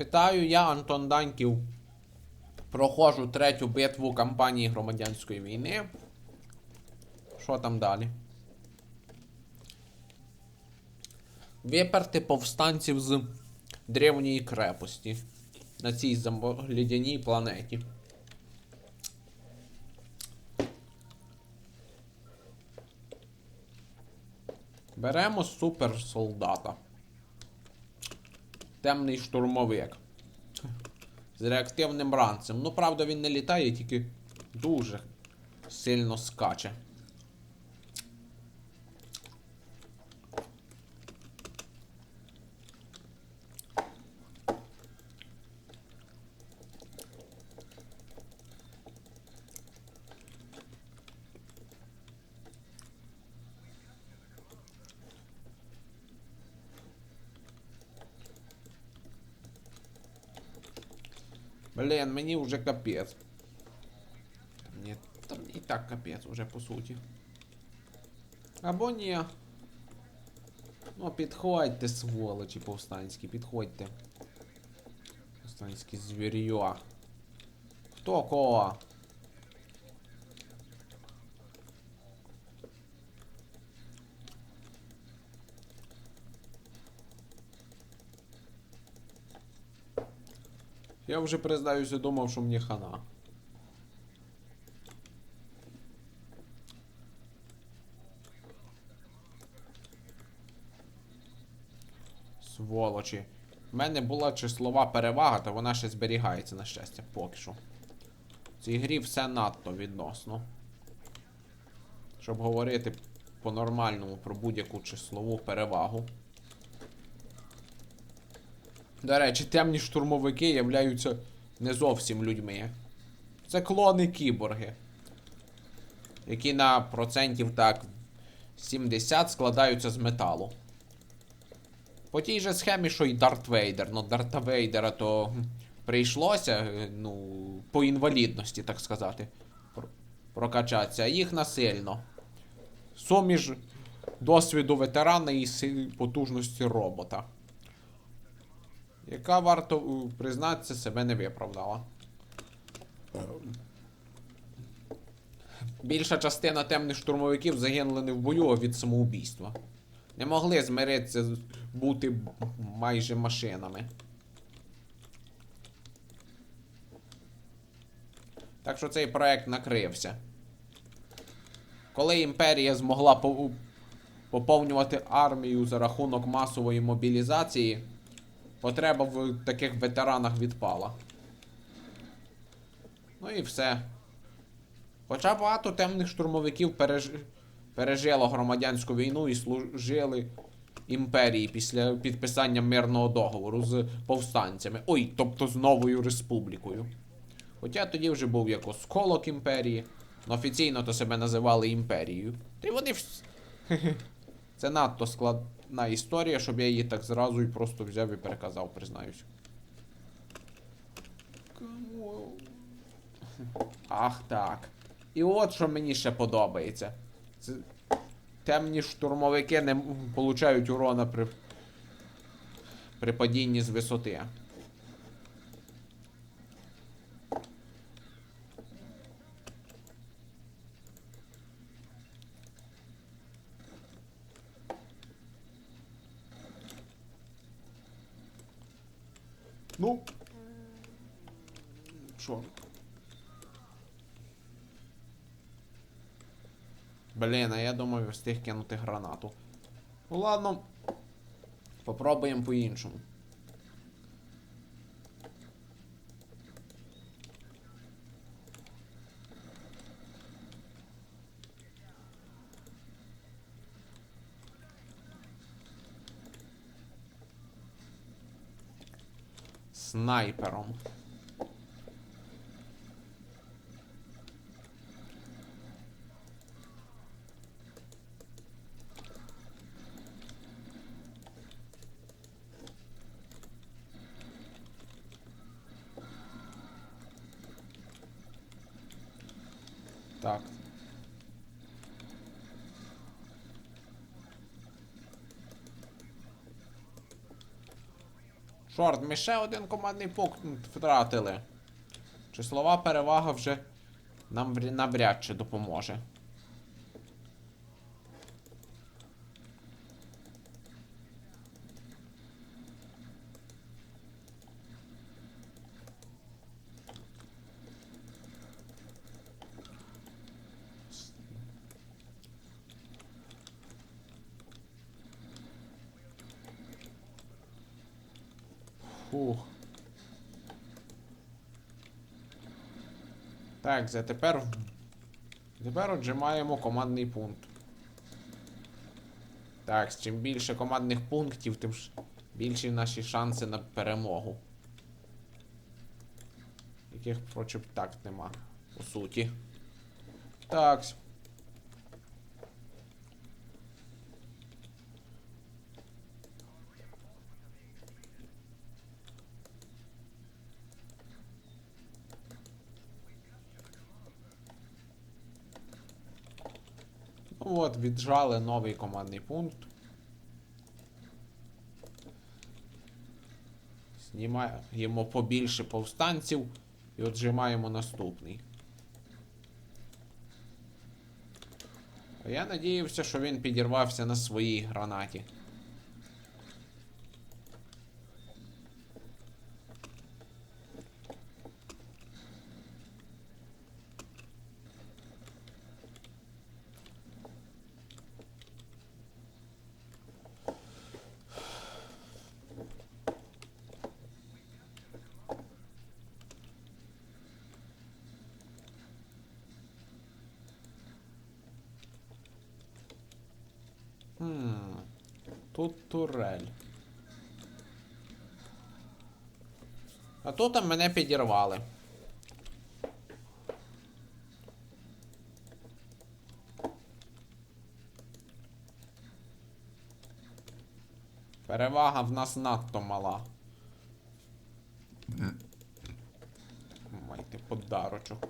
Вітаю, я Антон Даньків. Проходжу третю битву кампанії громадянської війни. Що там далі? Виперти повстанців з древньої крепості на цій замоглядяній планеті. Беремо суперсолдата. Темний штурмовик. З реактивним ранцем. Ну, правда, він не літає, тільки дуже сильно скаче. Блін, мені вже капець. нет. там і так капець уже по суті. Або ні. Ну, підходьте, сволочі повстанські, підходьте. Повстанські звір'я. Хто кого? Я вже признаюся, думав, що мені хана. Сволочі. У мене була числова перевага, та вона ще зберігається, на щастя, поки що. В цій грі все надто відносно. Щоб говорити по-нормальному про будь-яку числову перевагу. До речі, темні штурмовики являються не зовсім людьми. Це клони кіборги. Які на процентів так 70 складаються з металу. По тій же схемі, що й Дарт Вейдер. Ну, Дарта Вейдера то прийшлося, е, ну, по інвалідності, так сказати, пр- прокачатися, їх насильно. Суміж досвіду ветерана і потужності робота. Яка варто е, признатися, себе не виправдала. Більша частина темних штурмовиків загинули не в бою, а від самоубійства. Не могли змиритися бути майже машинами. Так що цей проект накрився. Коли імперія змогла поповнювати армію за рахунок масової мобілізації, потреба в таких ветеранах відпала. Ну і все. Хоча багато темних штурмовиків переж... пережило громадянську війну і служили імперії після підписання мирного договору з повстанцями. Ой, тобто з новою республікою. Хоча тоді вже був як осколок імперії, но офіційно то себе називали імперією. Та й вони вс... Це надто складна історія, щоб я її так зразу і просто взяв і переказав, признаюсь. Ах так. І от що мені ще подобається. Це... Темні штурмовики не получають урона при... при падінні з висоти. Ну. Що? Блін, а я думаю, встиг кинути гранату. Ну ладно. Попробуємо по-іншому. Снайпером. Так. Шорт, ми ще один командний пункт втратили. Числова перевага вже нам навряд чи допоможе. Фух. Так, за тепер. Тепер отжимаємо командний пункт. Так, чим більше командних пунктів, тим більші наші шанси на перемогу. Яких, впрочем, так нема. По суті. Так. От, віджали новий командний пункт. Знімаємо побільше повстанців і отжимаємо наступний. Я надіявся, що він підірвався на своїй гранаті. Хм. Тут турель. А тут мене підірвали. Перевага в нас надто мала. Майте подарочок.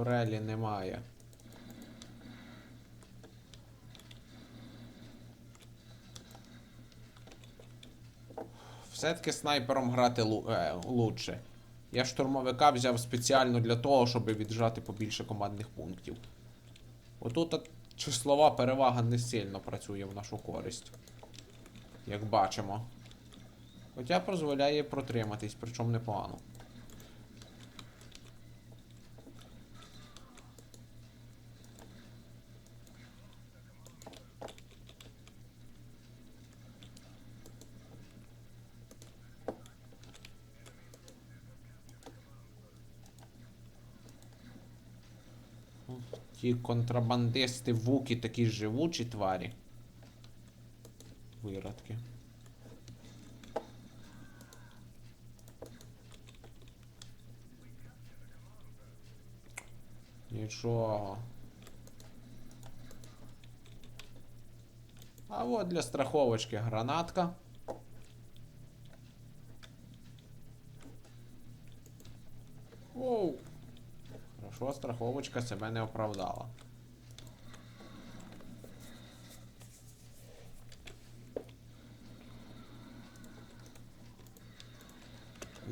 Турелі немає. Все-таки снайпером грати лу- е, лучше. Я штурмовика взяв спеціально для того, щоб віджати побільше командних пунктів. Отут числова перевага не сильно працює в нашу користь. Як бачимо. Хоча дозволяє протриматись, причому непогано. Ті контрабандисти вуки такі живучі тварі. Виродки. Нічого. А от для страховочки гранатка. Страховочка себе не оправдала.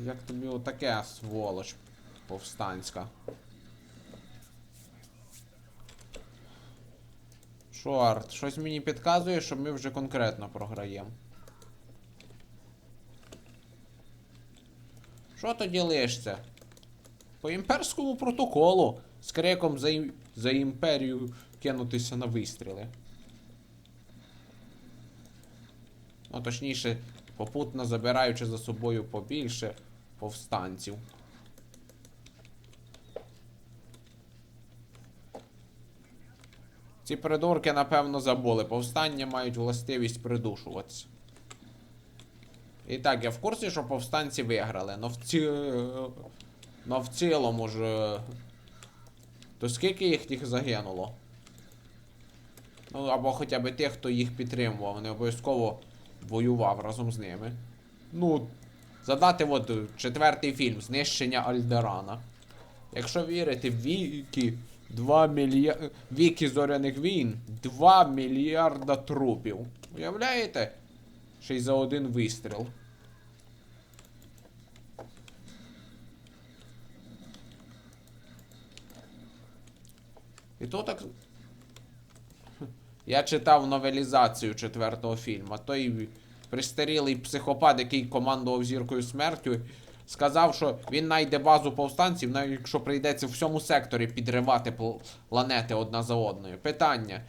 Як тобі отаке сволоч повстанська? Чорт, щось мені підказує, що ми вже конкретно програємо. Що тоді лишся? По імперському протоколу з криком за, ім- за імперію кинутися на вистріли. Ну, точніше, попутно забираючи за собою побільше повстанців. Ці придурки, напевно, забули. Повстання мають властивість придушуватися. І так, я в курсі, що повстанці виграли, но в ці... но в цілому ж. е, То скільки їх їх загинуло? Ну, або хоча б тих, хто їх підтримував, не обов'язково воював разом з ними. Ну, задати от четвертий фільм Знищення Альдерана. Якщо вірити в Вікі, 2 мільярда. Віки зоряних війн. 2 мільярда трупів. Уявляєте? Ще й за один вистріл. І то так. Я читав новелізацію четвертого фільму. Той пристарілий психопат, який командував зіркою смертю, сказав, що він знайде базу повстанців, навіть якщо прийдеться в всьому секторі підривати планети одна за одною. Питання.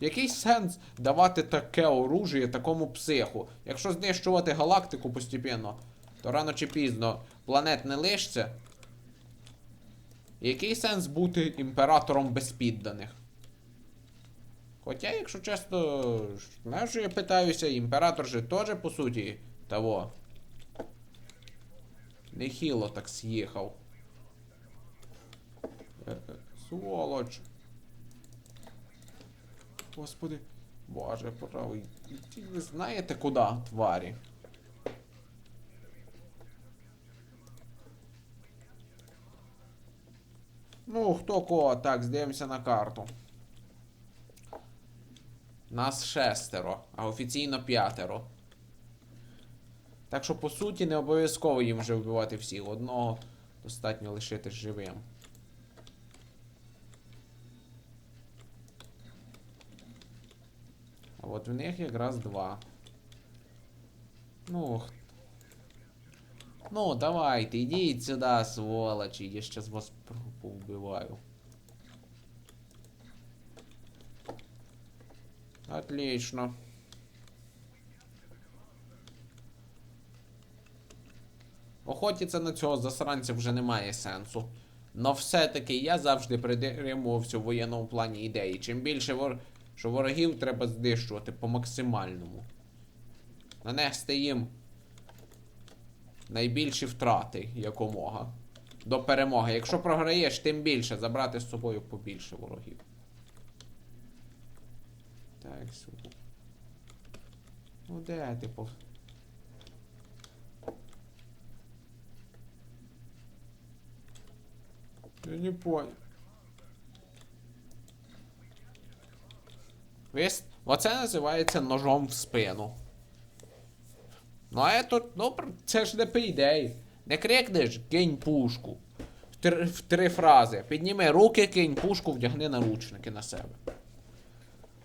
Який сенс давати таке оружие такому психу? Якщо знищувати галактику постепенно, то рано чи пізно планет не лишиться. Який сенс бути імператором без підданих? Хоча, якщо чесно, знаєш, що я питаюся, імператор же теж, по суті, того. Нехило так з'їхав. Е, е, Сволоч. Господи. Боже, правий. Ви знаєте куди, тварі? Ну, хто кого? Так, здивимося на карту. Нас шестеро, а офіційно п'ятеро. Так що, по суті, не обов'язково їм вже вбивати всіх. Одного достатньо лишити живим. А от в них якраз два. Ну. Ну, давайте, ідіть сюди, сволочі. Я щас вас п- повбиваю. Отлично. Охотіться на цього засранця вже немає сенсу. Но все-таки я завжди придержувався в воєнному плані ідеї. Чим більше вор... що ворогів треба знищувати по максимальному. Нанести їм найбільші втрати якомога. До перемоги. Якщо програєш, тим більше забрати з собою побільше ворогів. Так. Ну де ти пов... Я не понял. Весь... Оце називається ножом в спину. Ну а тут, ну, це ж не по ідеї. Не крикнеш, кинь пушку. В три, в три фрази. Підніми руки, кинь пушку, вдягни наручники на себе.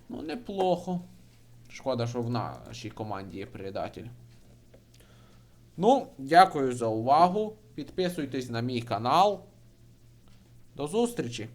Ну, неплохо. Шкода, що в нашій команді є предатель. Ну, дякую за увагу. Підписуйтесь на мій канал. До зустрічі!